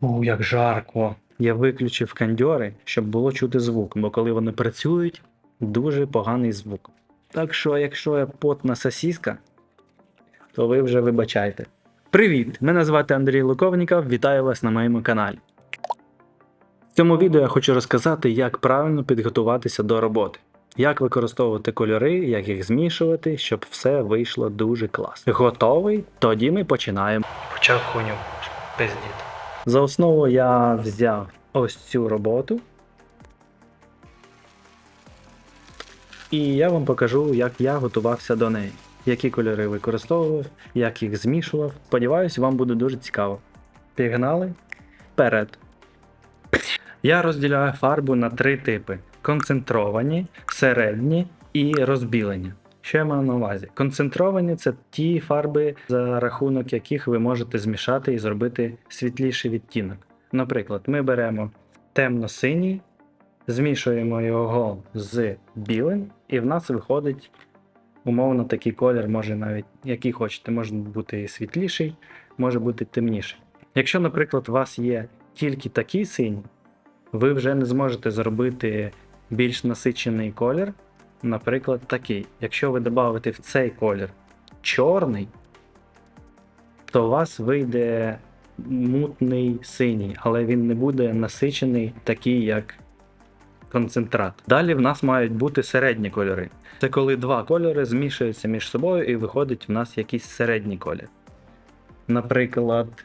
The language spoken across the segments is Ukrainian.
Фу, як жарко. Я виключив кондьори, щоб було чути звук, бо коли вони працюють, дуже поганий звук. Так що, якщо я потна сосіска, то ви вже вибачайте. Привіт! Мене звати Андрій Луковніков, вітаю вас на моєму каналі. В цьому відео я хочу розказати, як правильно підготуватися до роботи, як використовувати кольори, як їх змішувати, щоб все вийшло дуже класно. Готовий? Тоді ми починаємо. Почав хуню пиздіти. За основу я взяв ось цю роботу. І я вам покажу, як я готувався до неї, які кольори використовував, як їх змішував. Сподіваюсь, вам буде дуже цікаво. Пігнали вперед. Я розділяю фарбу на три типи: концентровані, середні і розбілені. Що я маю на увазі? Концентровані це ті фарби, за рахунок яких ви можете змішати і зробити світліший відтінок. Наприклад, ми беремо темно-синій, змішуємо його з білим, і в нас виходить умовно такий колір, може навіть який хочете, може бути світліший, може бути темніший. Якщо, наприклад, у вас є тільки такий синій, ви вже не зможете зробити більш насичений колір, наприклад, такий. Якщо ви додавите в цей колір чорний, то у вас вийде мутний синій, але він не буде насичений такий, як концентрат. Далі в нас мають бути середні кольори. Це коли два кольори змішуються між собою і виходить в нас якийсь середній колір. Наприклад,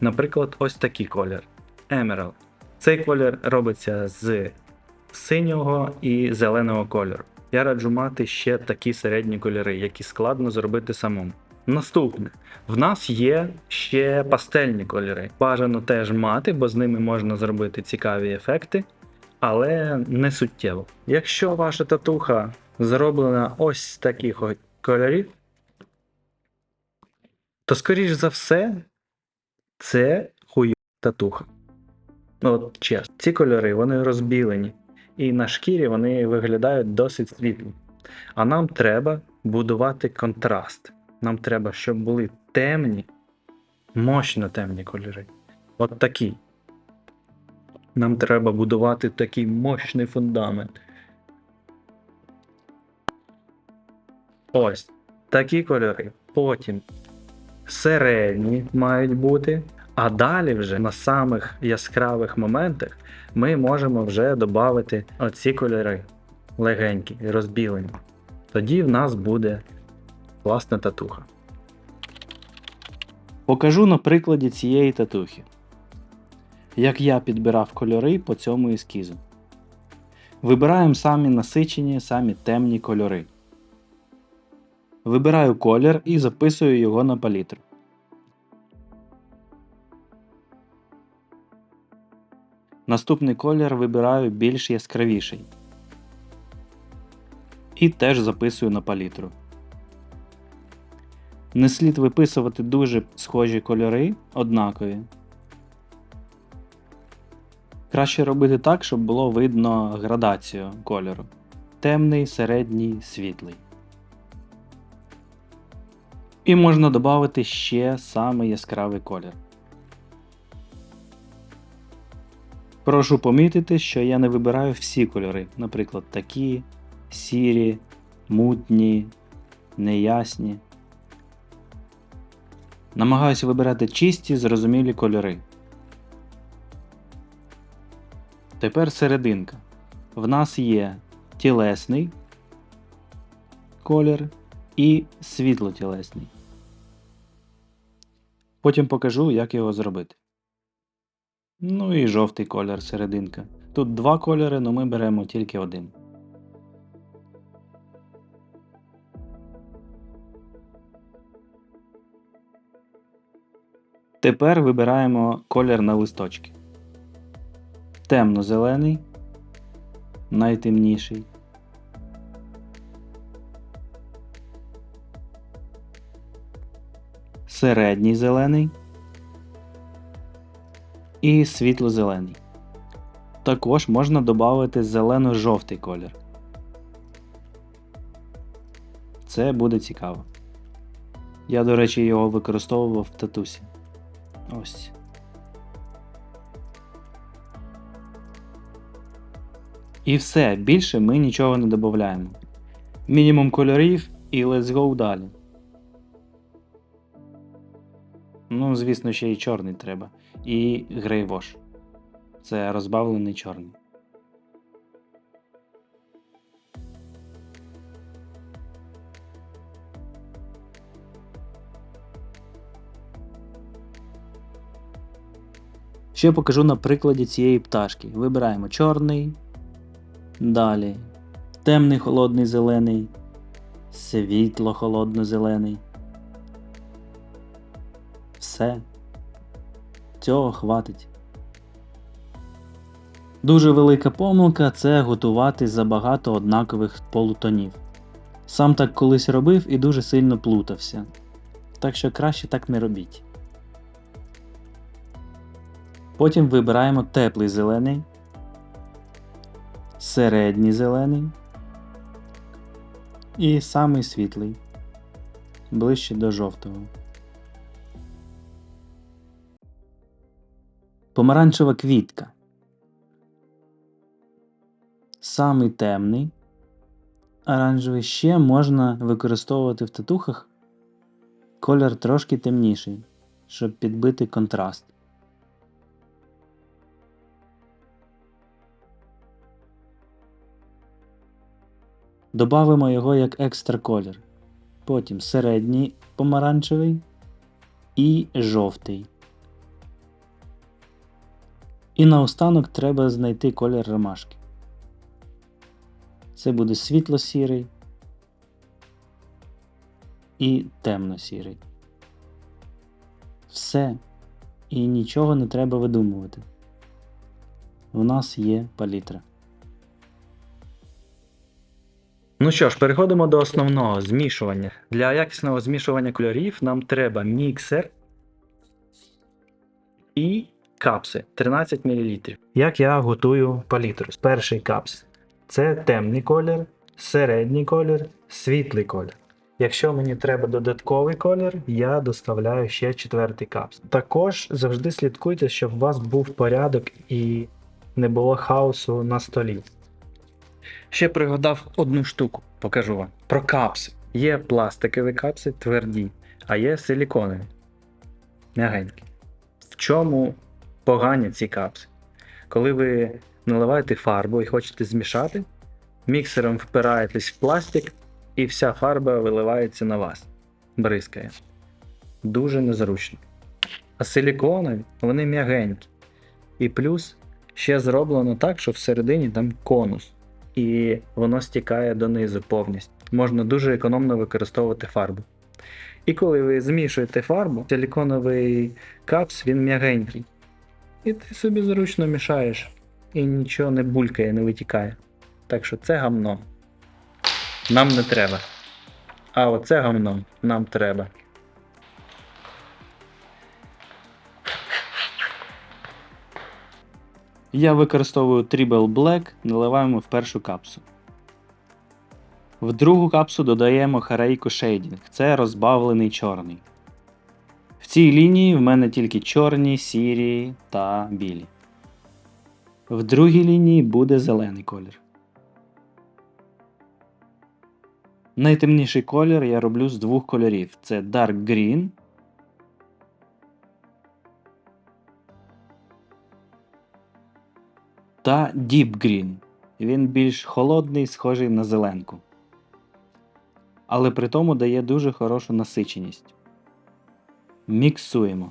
наприклад, ось такий колір. Emerald. Цей колір робиться з синього і зеленого кольору. Я раджу мати ще такі середні кольори, які складно зробити самому. Наступне, в нас є ще пастельні кольори. Бажано теж мати, бо з ними можна зробити цікаві ефекти, але не суттєво. Якщо ваша татуха зроблена ось з таких кольорів, то скоріш за все, це хуйова татуха. Ну, От чесно, ці кольори вони розбілені, і на шкірі вони виглядають досить світлі. А нам треба будувати контраст. Нам треба, щоб були темні, мощно темні кольори. От такі. Нам треба будувати такий мощний фундамент. Ось такі кольори. Потім середні мають бути. А далі вже на самих яскравих моментах ми можемо вже додати оці кольори легенькі, розбілені. Тоді в нас буде класна татуха. Покажу на прикладі цієї татухи, як я підбирав кольори по цьому ескізу. Вибираємо самі насичені, самі темні кольори. Вибираю колір і записую його на палітру. Наступний колір вибираю більш яскравіший. І теж записую на палітру. Не слід виписувати дуже схожі кольори однакові. Краще робити так, щоб було видно градацію кольору. Темний, середній, світлий. І можна додати ще саме яскравий колір. Прошу помітити, що я не вибираю всі кольори, наприклад, такі, сірі, мутні, неясні. Намагаюся вибирати чисті, зрозумілі кольори. Тепер серединка. В нас є тілесний колір і світлотілесний. Потім покажу, як його зробити. Ну і жовтий колір серединка. Тут два кольори, але ми беремо тільки один. Тепер вибираємо колір на листочки. Темно-зелений, найтемніший. Середній зелений і світло-зелений. Також можна додати зелено-жовтий колір. Це буде цікаво. Я, до речі, його використовував в татусі. Ось. І все, більше ми нічого не додаємо. Мінімум кольорів і let's go далі. Ну, звісно, ще й чорний треба. І Wash. Це розбавлений чорний. Ще покажу на прикладі цієї пташки. Вибираємо чорний. Далі. Темний холодний зелений. Світло холодно зелений. Все. Цього хватить. Дуже велика помилка це готувати забагато однакових полутонів. Сам так колись робив і дуже сильно плутався. Так що краще так не робіть. Потім вибираємо теплий зелений, середній зелений і самий світлий, ближче до жовтого. Помаранчева квітка. Самий темний. Оранжевий ще можна використовувати в татухах колір трошки темніший, щоб підбити контраст. Добавимо його як екстра колір. Потім середній помаранчевий і жовтий. І наостанок треба знайти колір ромашки. Це буде світло-сірий і темно-сірий. Все. І нічого не треба видумувати. У нас є палітра. Ну що ж, переходимо до основного змішування. Для якісного змішування кольорів нам треба міксер і капси 13 мл. Як я готую палітру? Перший капс це темний колір, середній колір, світлий колір. Якщо мені треба додатковий колір, я доставляю ще четвертий капс. Також завжди слідкуйте, щоб у вас був порядок і не було хаосу на столі. Ще пригадав одну штуку, покажу вам. Про капси. Є пластикові капси тверді, а є силіконові. Мягенькі. В чому погані ці капси? Коли ви наливаєте фарбу і хочете змішати, міксером впираєтесь в пластик, і вся фарба виливається на вас. Бризкає. Дуже незручно. А силіконові вони м'ягенькі. І плюс ще зроблено так, що всередині там конус і воно стікає донизу повністю. Можна дуже економно використовувати фарбу. І коли ви змішуєте фарбу, силіконовий капс він м'ягенький. І ти собі зручно мішаєш, і нічого не булькає, не витікає. Так що це гамно. Нам не треба. А оце гамно нам треба. Я використовую Tribal Black, наливаємо в першу капсу. В другу капсу додаємо Харейко Shading, це розбавлений чорний. Цій лінії в мене тільки чорні, сірі та білі. В другій лінії буде зелений колір. Найтемніший колір я роблю з двох кольорів: це Dark Green та Deep Green. Він більш холодний, схожий на зеленку. Але при тому дає дуже хорошу насиченість. Міксуємо.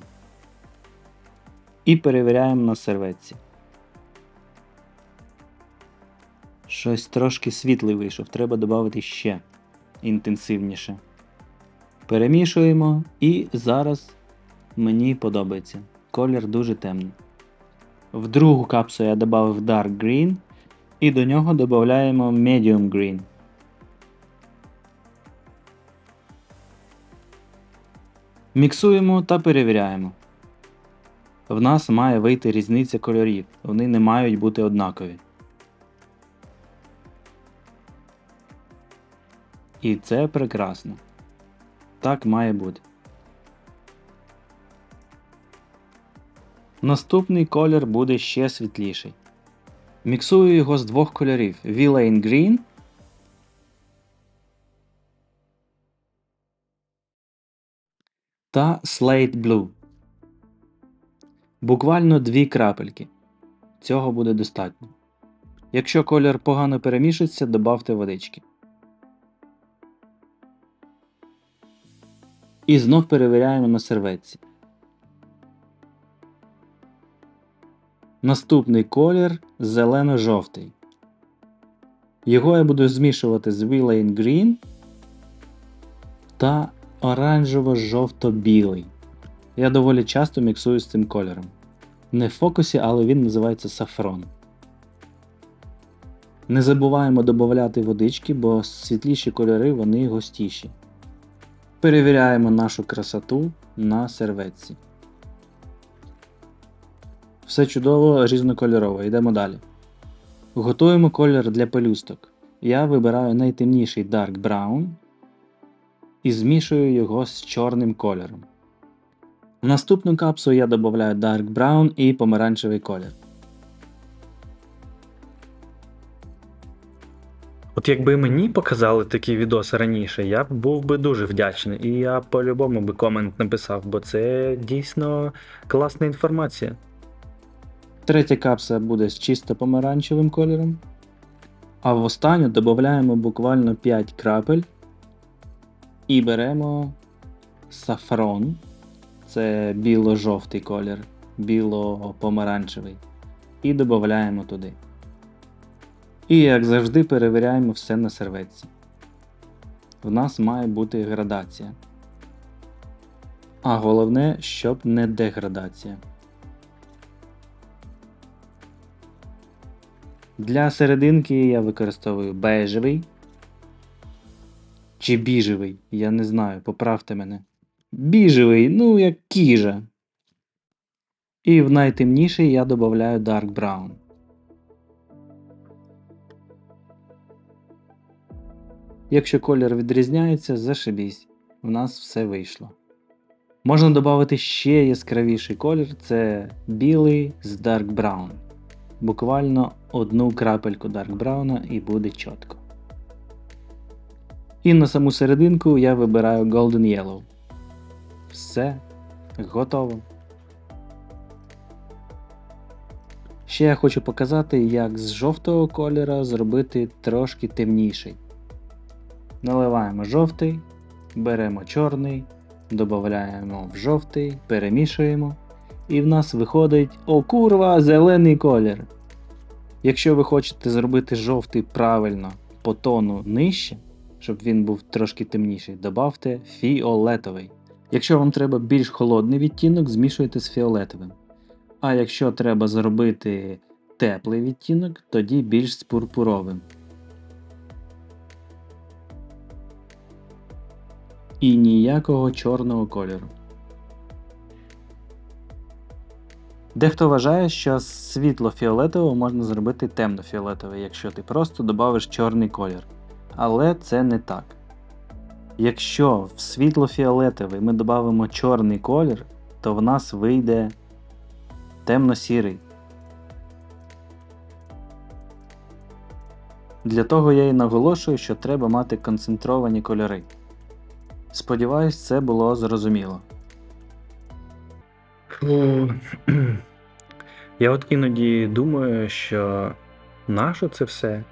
І перевіряємо на серветці. Щось трошки світлий вийшов, треба додати ще інтенсивніше. Перемішуємо і зараз мені подобається. Колір дуже темний. В другу капсу я додав Dark Green і до нього додаємо Medium Green. Міксуємо та перевіряємо. В нас має вийти різниця кольорів, вони не мають бути однакові. І це прекрасно. Так має бути. Наступний колір буде ще світліший. Міксую його з двох кольорів V-Lane Green та Slate Blue. Буквально дві крапельки. Цього буде достатньо. Якщо колір погано перемішується, добавте водички. І знов перевіряємо на серветці. Наступний колір зелено-жовтий. Його я буду змішувати з Villain Green та оранжево-жовто-білий. Я доволі часто міксую з цим кольором. Не в фокусі, але він називається сафрон. Не забуваємо додати водички, бо світліші кольори вони густіші. Перевіряємо нашу красоту на серветці. Все чудово різнокольорово. Йдемо далі. Готуємо колір для пелюсток. Я вибираю найтемніший Dark Brown і змішую його з чорним кольором. В наступну капсулу я додаю Dark Brown і помаранчевий колір. От якби мені показали такі відоси раніше, я б був би дуже вдячний. І я по-любому би комент написав, бо це дійсно класна інформація. Третя капсула буде з чисто помаранчевим кольором. А в останню додаємо буквально 5 крапель і беремо сафрон. Це біло-жовтий колір, біло-помаранчевий. І додаємо туди. І, як завжди, перевіряємо все на серветці. В нас має бути градація. А головне, щоб не деградація. Для серединки я використовую бежевий чи біжевий, я не знаю, поправте мене. Біжевий, ну як кіжа. І в найтемніший я додаю Dark Brown. Якщо колір відрізняється, зашибісь. У нас все вийшло. Можна додати ще яскравіший колір це білий з Dark Brown. Буквально одну крапельку Dark Brown і буде чітко. І на саму серединку я вибираю Golden Yellow. Все, готово. Ще я хочу показати, як з жовтого кольора зробити трошки темніший. Наливаємо жовтий, беремо чорний, додаємо в жовтий, перемішуємо. І в нас виходить о курва, зелений колір. Якщо ви хочете зробити жовтий правильно по тону нижче, щоб він був трошки темніший, додавте фіолетовий. Якщо вам треба більш холодний відтінок, змішуйте з фіолетовим. А якщо треба зробити теплий відтінок, тоді більш з пурпуровим. І ніякого чорного кольору. Дехто вважає, що світло-фіолетового можна зробити темно-фіолетовий, якщо ти просто додавиш чорний колір. Але це не так. Якщо в світло-фіолетовий ми додамо чорний колір, то в нас вийде темно-сірий. Для того я і наголошую, що треба мати концентровані кольори. Сподіваюсь, це було зрозуміло. Я от іноді думаю, що нащо це все?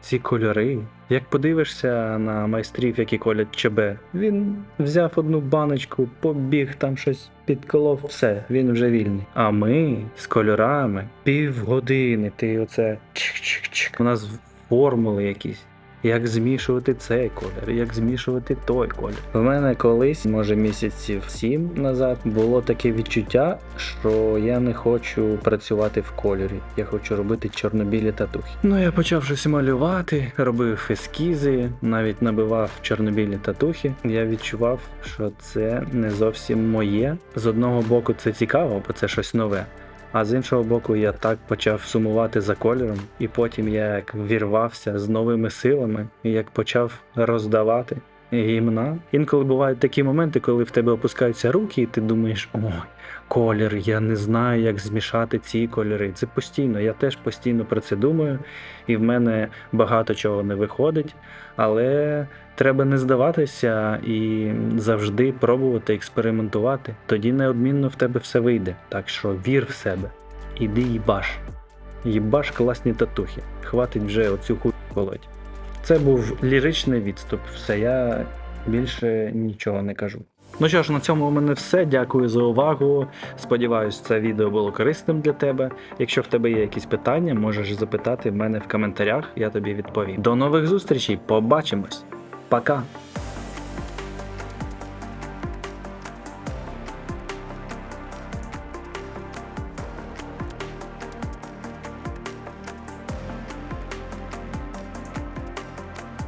Ці кольори. Як подивишся на майстрів, які колять ЧБ, він взяв одну баночку, побіг там щось підколов, все, він вже вільний. А ми з кольорами півгодини, ти оце чик-чик-чик. У нас формули якісь. Як змішувати цей колір, як змішувати той колір. У мене колись, може місяців сім назад, було таке відчуття, що я не хочу працювати в кольорі. Я хочу робити чорнобілі татухи. Ну я почав щось малювати, робив ескізи, навіть набивав чорнобілі татухи. Я відчував, що це не зовсім моє. З одного боку, це цікаво, бо це щось нове. А з іншого боку, я так почав сумувати за кольором, і потім я як вірвався з новими силами, і як почав роздавати. Гімна. Інколи бувають такі моменти, коли в тебе опускаються руки, і ти думаєш, ой, колір, я не знаю, як змішати ці кольори. Це постійно, я теж постійно про це думаю, і в мене багато чого не виходить, але треба не здаватися і завжди пробувати експериментувати. Тоді неодмінно в тебе все вийде. Так що вір в себе. Іди їбаш. Їбаш класні татухи. Хватить вже оцю хуй колоть. Це був ліричний відступ. Все, я більше нічого не кажу. Ну що ж, на цьому у мене все. Дякую за увагу. Сподіваюсь, це відео було корисним для тебе. Якщо в тебе є якісь питання, можеш запитати в мене в коментарях, я тобі відповім. До нових зустрічей, побачимось. Пока!